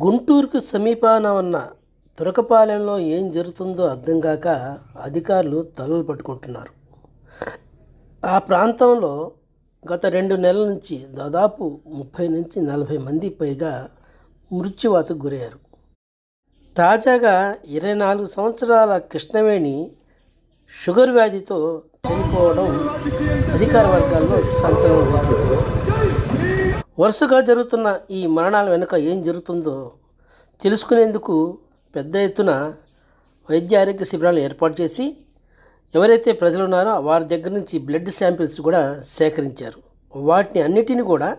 గుంటూరుకు సమీపాన ఉన్న తురకపాలెంలో ఏం జరుగుతుందో అర్థం కాక అధికారులు తలలు పట్టుకుంటున్నారు. ఆ ప్రాంతంలో గత రెండు నెలల నుంచి దాదాపు ముప్పై నుంచి నలభై మంది పైగా మృత్యువాతకు గురయ్యారు. తాజాగా ఇరవై నాలుగు సంవత్సరాల కృష్ణవేణి షుగర్ వ్యాధితో చనిపోవడం అధికార వర్గాల్లో సంచలనం రేకెత్తించింది. వరుసగా జరుగుతున్న ఈ మరణాల వెనుక ఏం జరుగుతుందో తెలుసుకునేందుకు పెద్ద ఎత్తున వైద్య ఆరోగ్య శిబిరాలు ఏర్పాటు చేసి ఎవరైతే ప్రజలు ఉన్నారో వారి దగ్గర నుంచి బ్లడ్ శాంపిల్స్ కూడా సేకరించారు. వాటిని అన్నిటిని కూడా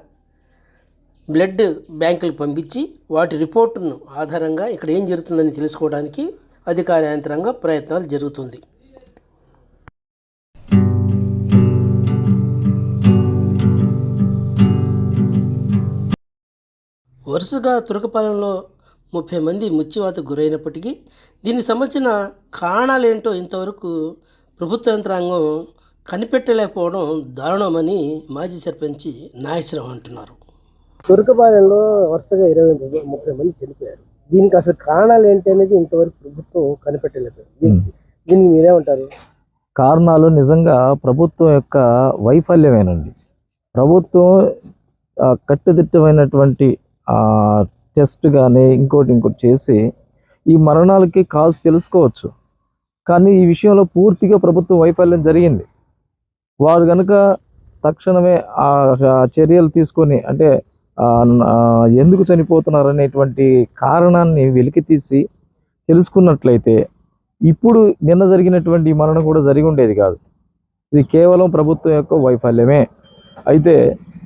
బ్లడ్ బ్యాంకులకు పంపించి వాటి రిపోర్టును ఆధారంగా ఇక్కడ ఏం జరుగుతుందని తెలుసుకోవడానికి అధికార యంత్రాంగం ప్రయత్నాలు జరుగుతుంది. వరుసగా తురకపాలెంలో ముప్పై మంది మృత్యువాతకు గురైనప్పటికీ దీనికి సంబంధించిన కారణాలు ఏంటో ఇంతవరకు ప్రభుత్వ యంత్రాంగం కనిపెట్టలేకపోవడం దారుణమని మాజీ సర్పంచి నాగేశ్వరరావు అంటున్నారు. తురకపాలెంలో వరుసగా ఇరవై మంది- ముప్పై మంది చనిపోయారు. దీనికి అసలు కారణాలు ఏంటి అనేది ఇంతవరకు ప్రభుత్వం కనిపెట్టలేదు. దీనికి మీరేమంటారు? కారణాలు నిజంగా ప్రభుత్వం యొక్క వైఫల్యమేనండి. ప్రభుత్వం కట్టుదిట్టమైనటువంటి టెస్ట్ కానీ ఇంకోటి ఇంకోటి చేసి ఈ మరణాలకి కాజ్ తెలుసుకోవచ్చు. కానీ ఈ విషయంలో పూర్తిగా ప్రభుత్వం వైఫల్యం జరిగింది. వారు కనుక తక్షణమే ఆ చర్యలు తీసుకొని అంటే ఎందుకు చనిపోతున్నారు అనేటువంటి కారణాన్ని వెలికి తీసి తెలుసుకున్నట్లయితే ఇప్పుడు నిన్న జరిగినటువంటి మరణం కూడా జరిగి ఉండేది కాదు. ఇది కేవలం ప్రభుత్వం యొక్క వైఫల్యమే. అయితే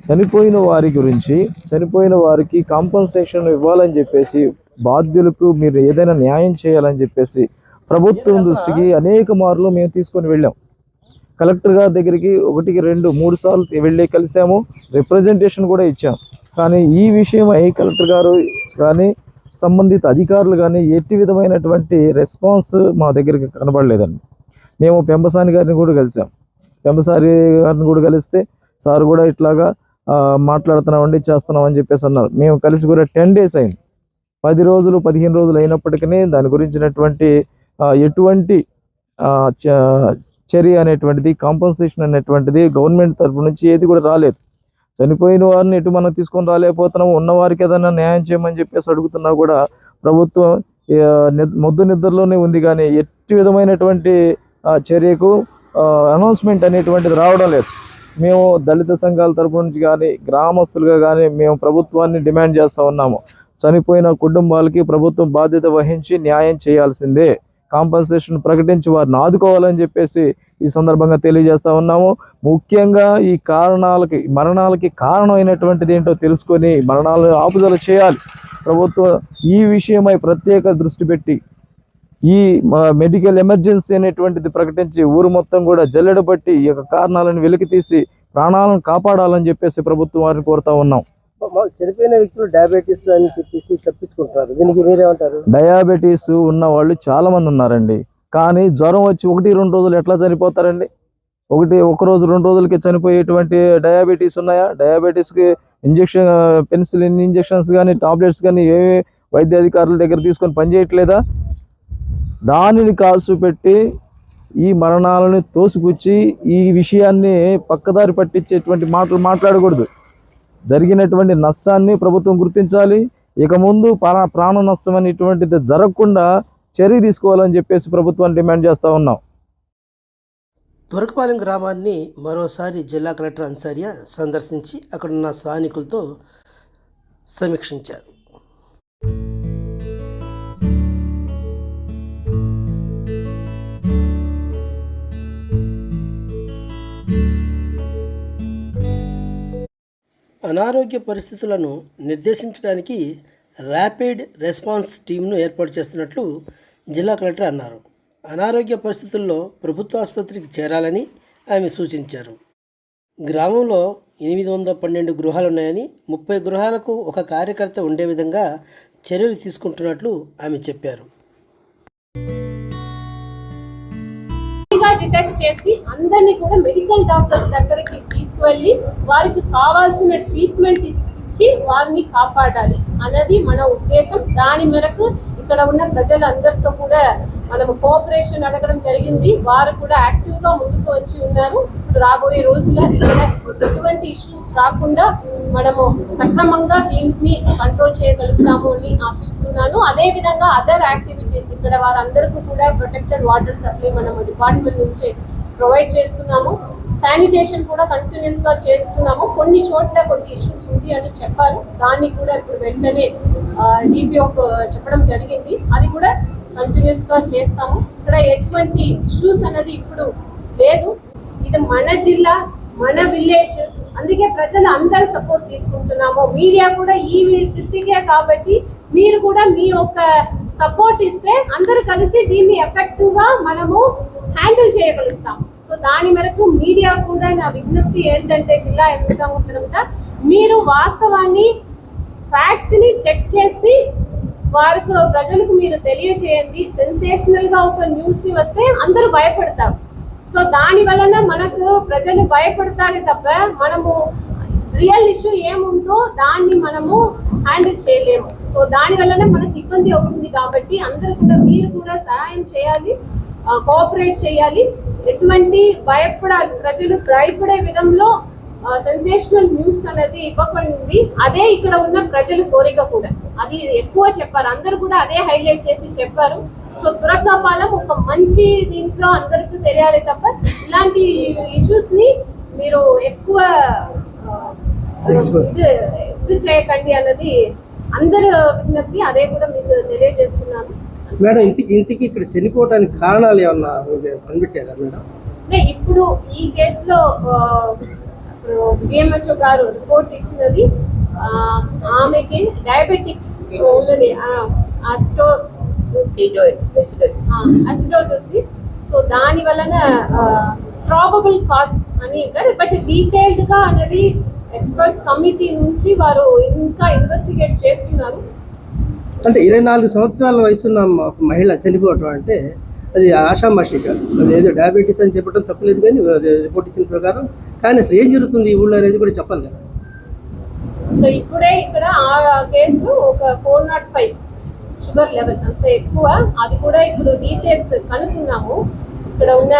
చనిపోయిన వారి గురించి చనిపోయిన వారికి కాంపన్సేషన్ ఇవ్వాలని చెప్పేసి బాధ్యులకు మీరు ఏదైనా న్యాయం చేయాలని చెప్పేసి ప్రభుత్వం దృష్టికి అనేక మార్లు మేము తీసుకొని వెళ్ళాం. కలెక్టర్ గారి దగ్గరికి ఒకటికి రెండు మూడు సార్లు వెళ్ళి కలిసాము రిప్రజెంటేషన్ కూడా ఇచ్చాం. కానీ ఈ విషయమై కలెక్టర్ గారు కానీ సంబంధిత అధికారులు కానీ ఎట్టి విధమైనటువంటి రెస్పాన్స్ మా దగ్గరికి కనబడలేదండి. మేము పెంబసాని గారిని కూడా కలిసాం పెంబసారి గారిని కూడా కలిస్తే సార్ కూడా ఇట్లాగా మాట్లాడుతున్నామండి చేస్తున్నాం అని చెప్పేసి అన్నారు. మేము కలిసి కూడా టెన్ డేస్ అయింది. పది రోజులు పదిహేను రోజులు అయినప్పటికీ దాని గురించినటువంటి ఎటువంటి ఆ, చ- చర్య అనేటువంటిది కాంపన్సేషన్ అనేటువంటిది గవర్నమెంట్ తరపు నుంచి ఏది కూడా రాలేదు. చనిపోయిన వారిని ఎటు మనం తీసుకొని రాలేకపోతున్నాము ఉన్నవారికి ఏదైనా న్యాయం చేయమని చెప్పేసి అడుగుతున్నా కూడా ప్రభుత్వం మొద్దు నిద్రలోనే ఉంది కానీ ఎట్టి విధమైనటువంటి ఆ, చర్యకు అనౌన్స్మెంట్ అనేటువంటిది రావడం లేదు. మేము దళిత సంఘాల తరపు నుంచి కానీ గ్రామస్తులుగా కానీ మేము ప్రభుత్వాన్ని డిమాండ్ చేస్తూ ఉన్నాము. చనిపోయిన కుటుంబాలకి ప్రభుత్వం బాధ్యత వహించి న్యాయం చేయాల్సిందే. కాంపన్సేషన్ ప్రకటించి వారిని ఆదుకోవాలని చెప్పేసి ఈ సందర్భంగా తెలియజేస్తూ ఉన్నాము. ముఖ్యంగా ఈ కారణాలకి మరణాలకి కారణమైనటువంటిది ఏంటో తెలుసుకొని మరణాలను ఆపుదల చేయాలి. ప్రభుత్వం ఈ విషయమై ప్రత్యేక దృష్టి పెట్టి ఈ మెడికల్ ఎమర్జెన్సీ అనేటువంటిది ప్రకటించి ఊరు మొత్తం కూడా జల్లెడ పట్టి ఈ యొక్క కారణాలను వెలికి తీసి ప్రాణాలను కాపాడాలని చెప్పేసి ప్రభుత్వం వారిని కోరుతా ఉన్నాం. చనిపోయిన వ్యక్తులు డయాబెటీస్ అని చెప్పేసి తప్పించుకుంటున్నారు. దీనికి మీరేమంటారు? డయాబెటీస్ ఉన్న వాళ్ళు చాలా మంది ఉన్నారండి. కానీ జ్వరం వచ్చి ఒకటి రెండు రోజులు ఎట్లా చనిపోతారండి? ఒకటి ఒక రోజు రెండు రోజులకి చనిపోయేటువంటి డయాబెటీస్ ఉన్నాయా? డయాబెటీస్కి ఇంజెక్షన్ పెన్సిలిన్ ఇంజెక్షన్స్ కానీ టాబ్లెట్స్ కానీ ఏమి వైద్య అధికారుల దగ్గర తీసుకొని పనిచేయట్లేదా? దానిని కాల్చు పెట్టి ఈ మరణాలను తోసిపుచ్చి ఈ విషయాన్ని పక్కదారి పట్టించేటువంటి మాటలు మాట్లాడకూడదు. జరిగినటువంటి నష్టాన్ని ప్రభుత్వం గుర్తించాలి. ఇక ముందు ప్రాణ ప్రాణ నష్టం అనేటువంటిది జరగకుండా చర్య తీసుకోవాలని చెప్పేసి ప్రభుత్వాన్ని డిమాండ్ చేస్తూ ఉన్నాం. తురకపాలెం గ్రామాన్ని మరోసారి జిల్లా కలెక్టర్ అన్సారియా సందర్శించి అక్కడున్న స్థానికులతో సమీక్షించారు. అనారోగ్య పరిస్థితులను నిర్దేశించడానికి ర్యాపిడ్ రెస్పాన్స్ టీంను ఏర్పాటు చేస్తున్నట్లు జిల్లా కలెక్టర్ అన్నారు. అనారోగ్య పరిస్థితుల్లో ప్రభుత్వ ఆసుపత్రికి చేరాలని ఆమె సూచించారు. గ్రామంలో ఎనిమిది వందల పన్నెండు గృహాలు ఉన్నాయని ముప్పై గృహాలకు ఒక కార్యకర్త ఉండే విధంగా చర్యలు తీసుకుంటున్నట్లు ఆమె చెప్పారు. డిటెక్ట్ చేసి అందరినీ కూడా మెడికల్ డాక్టర్స్ దగ్గరికి తీసుకువెళ్ళి వారికి కావాల్సిన ట్రీట్మెంట్ ఇచ్చి ఇచ్చి వారిని కాపాడాలి అన్నది మన ఉద్దేశం. దాని మేరకు ఇక్కడ ఉన్న ప్రజలందరితో కూడా మనము కోఆపరేషన్ అడగడం జరిగింది. వారు కూడా యాక్టివ్గా ముందుకు వచ్చి ఉన్నారు. రాబోయే రోజుల్లో ఎటువంటి ఇష్యూస్ రాకుండా మనము సక్రమంగా దీన్ని కంట్రోల్ చేయగలుగుతాము అని ఆశిస్తున్నాను అదే విధంగా అదర్ యాక్టివిటీస్ ఇక్కడ వారందరికీ కూడా ప్రొటెక్టెడ్ వాటర్ సప్లై మనం డిపార్ట్మెంట్ నుంచి ప్రొవైడ్ చేస్తున్నాము. శానిటేషన్ కూడా కంటిన్యూస్గా చేస్తున్నాము. కొన్ని చోట్ల కొద్ది ఇష్యూస్ ఉంది అని చెప్పారు. దాన్ని కూడా ఇప్పుడు వెంటనే డిపిఓకు చెప్పడం జరిగింది. అది కూడా కంటిన్యూస్గా చేస్తాము. ఇక్కడ ఎటువంటి ఇష్యూస్ అనేది ఇప్పుడు లేదు. ఇది మన జిల్లా మన విలేజ్ అందుకే ప్రజలు అందరూ సపోర్ట్ తీసుకుంటున్నాము. మీడియా కూడా ఈ డిస్టికే కాబట్టి మీరు కూడా మీ యొక్క సపోర్ట్ ఇస్తే అందరు కలిసి దీన్ని ఎఫెక్టివ్గా మనము హ్యాండిల్ చేయగలుగుతాం. సో దాని మేరకు మీడియా కూడా నా విజ్ఞప్తి ఏంటంటే జిల్లా యంత్రాంగం తరపున మీరు వాస్తవాన్ని ఫ్యాక్ట్ని చెక్ చేసి వారికి ప్రజలకు మీరు తెలియచేయండి. సెన్సేషనల్గా ఒక న్యూస్ని వస్తే అందరూ భయపడతారు. సో దాని వలన మనకు ప్రజలు భయపడతారు తప్ప మనము రియల్ ఇష్యూ ఏముందో దాన్ని మనము హ్యాండిల్ చేయలేము. సో దాని వల్లనే మనకు ఇబ్బంది అవుతుంది కాబట్టి అందరూ కూడా మీరు కూడా సహాయం చేయాలి కోఆపరేట్ చేయాలి. ఎటువంటి భయపడాలి ప్రజలు భయపడే విధంలో సెన్సేషనల్ న్యూస్ అనేది ఇవ్వకండి. అదే ఇక్కడ ఉన్న ప్రజలు కోరిక కూడా. అది ఎక్కువ చెప్పారు. అందరూ కూడా అదే హైలైట్ చేసి చెప్పారు. సో తురకాపాలెం ఒక మంచి దీంట్లో అందరికీ తెలియాలి తప్ప ఇలాంటి ఇష్యూస్ని మీరు ఎక్కువ ఇది చేయకండి అన్నది అందరు విజ్ఞప్తి అదే కూడా మీకు తెలియజేస్తున్నాను. మేడం ఇంటికి ఇంటికి ఇక్కడ చనిపోవడానికి కారణాలు ఏమన్నా కనిపెట్టారా మేడం? అంటే ఇప్పుడు ఈ కేసులో ఇప్పుడు బిఎంహెచ్ఓ గారు రిపోర్ట్ ఇచ్చినది ఆ, ఆమెకి డయాబెటిక్స్ ఉన్నది అస్టో అసిడోటోసిస్ సో దాని వలన ప్రాబబుల్ కాస్ అని కానీ బట్ డీటెయిల్డ్గా అనేది ఎక్స్పర్ట్ కమిటీ నుంచి వారు ఇంకా ఇన్వెస్టిగేట్ చేస్తున్నారు. అంటే ఇరవై నాలుగు సంవత్సరాల వయసున్న ఒక మహిళ చనిపోవటం అంటే అది ఆషామాషి కాదు. అది ఏదో డయాబెటీస్ అని చెప్పడం తప్పలేదు కానీ రిపోర్ట్ ఇచ్చిన ప్రకారం. కానీ అసలు ఏం జరుగుతుంది ఈ ఊళ్ళో అనేది కూడా చెప్పాలి కదా. సో ఇప్పుడే ఇక్కడ ఆ కేసులో ఒక four nought five sugar level అంత ఎక్కువ. అది కూడా ఇప్పుడు డీటెయిల్స్ కనుక్కున్నాము. ఇక్కడ ఉన్న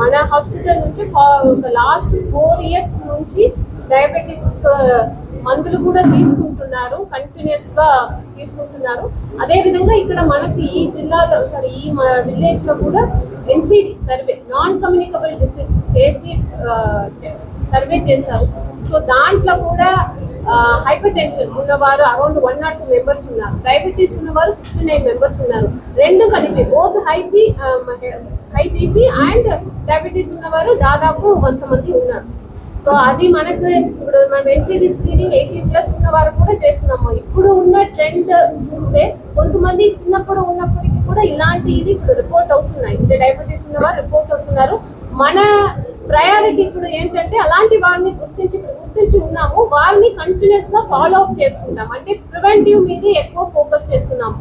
మన హాస్పిటల్ నుంచి ఒక లాస్ట్ ఫోర్ ఇయర్స్ నుంచి డయాబెటిక్స్ మందులు కూడా తీసుకుంటున్నారు కంటిన్యూస్గా తీసుకుంటున్నారు. అదే విధంగా ఇక్కడ మనకి ఈ జిల్లాలో సారీ ఈ విలేజ్లో కూడా NCD survey non communicable disease చేసి సర్వే చేశారు. సో దాంట్లో కూడా హైపర్ టెన్షన్ ఉన్నవారు around one nought two members ఉన్నారు. డయాబెటీస్ ఉన్నవారు సిక్స్టీ నైన్ మెంబర్స్ ఉన్నారు. రెండు కలిపి బోత్ హైపీ హై బీపీ అండ్ డయాబెటీస్ ఉన్నవారు దాదాపు వంద మంది ఉన్నారు. సో అది మనకు ఇప్పుడు మన ఎన్సిడి స్క్రీనింగ్ ఎయిటీన్ ప్లస్ ఉన్న వారు కూడా చేస్తున్నాము. ఇప్పుడు ఉన్న ట్రెండ్ చూస్తే కొంతమంది చిన్నప్పుడు ఉన్నప్పటికీ కూడా ఇలాంటి ఇది ఇప్పుడు రిపోర్ట్ అవుతున్నాయి. అంటే డయాబెటీస్ ఉన్నవారు రిపోర్ట్ అవుతున్నారు. మన ప్రయారిటీ ఇప్పుడు ఏంటంటే అలాంటి వారిని గుర్తించి ఇప్పుడు గుర్తించి ఉన్నాము. వారిని కంటిన్యూస్గా ఫాలో అప్ చేసుకుంటాం. అంటే ప్రివెంటివ్ మీద ఎక్కువ ఫోకస్ చేస్తున్నాము.